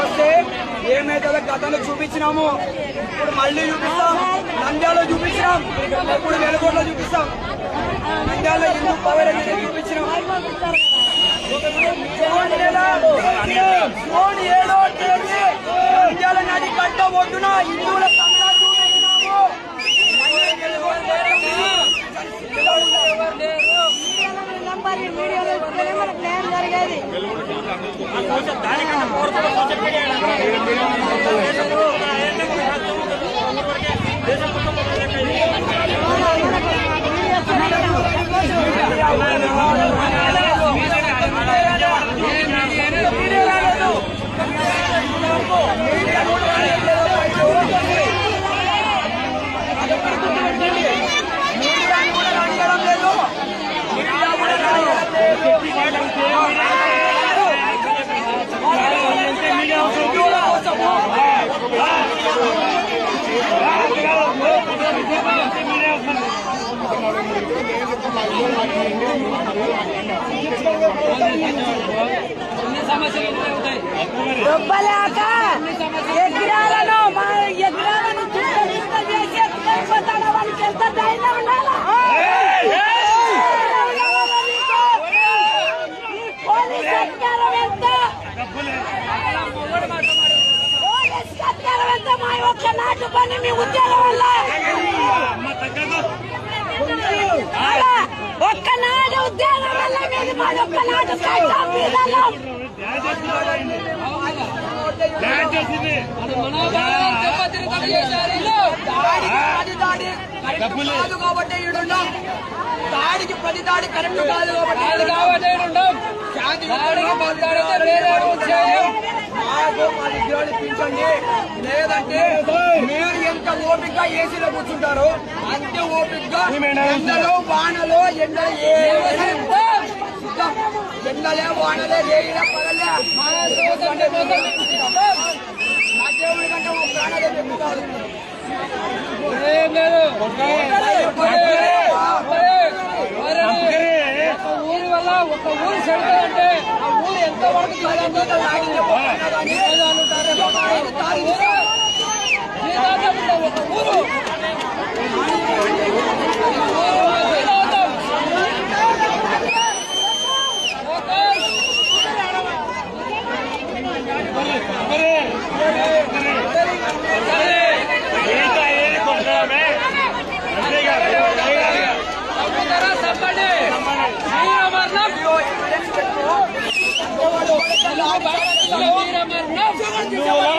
వస్తే ఏమైతుందో గతంలో చూపించినాము. ఇప్పుడు మళ్ళీ చూపిస్తాం. నంద్యాలలో చూపించినాం. ఇప్పుడు వెలుగొండలో చూపిస్తాం. నంద్యాలలో హిందూ పవర్ అనేది చూపించినాం. నంద్యాల నది గడ్డ ఒడ్డున హిందువుల Mira, mira. దొబ్బలేక ఎగ్రాలను మా ఎగ్రాలను చేసి ఎత్తుకెళ్ళిపోతాడు ఎంత ధైర్యం ఉండాలా? పోలీస్ అధికారం ఎంత? పోలీస్ అధికారం ఎంత? మా యొక్క నాటు పని మీ ఉద్యోగం వల్ల అలా ఒక్క నాడు ఉద్యోగం వల్ల మీది మాది ఒక్క నాటు కట్టం మీదలో దాడికి ప్రతి దాడి కరెక్ట్ కాదు కాబట్టి ఈడున్నాం దాడికి దాడి కరెక్ట్ కాదు కాబట్టి మాట్లాడితే. మాకు లేదంటే మీరు ఎంత ఓపిక ఏసీలో కూర్చుంటారు అంతే ఓపిక ఎండలో వానలో ఎండలు ఏ ఎండలే వానలే పగలే చూస్తుంటే నా దేవుడి కంటే మా ప్రాణాలే కాదు ఊరి వల్ల ఒక ఊరు చెడుతుందంటే ఆ ఊరు ఎంత వరకు ఒక ఊరు ነው።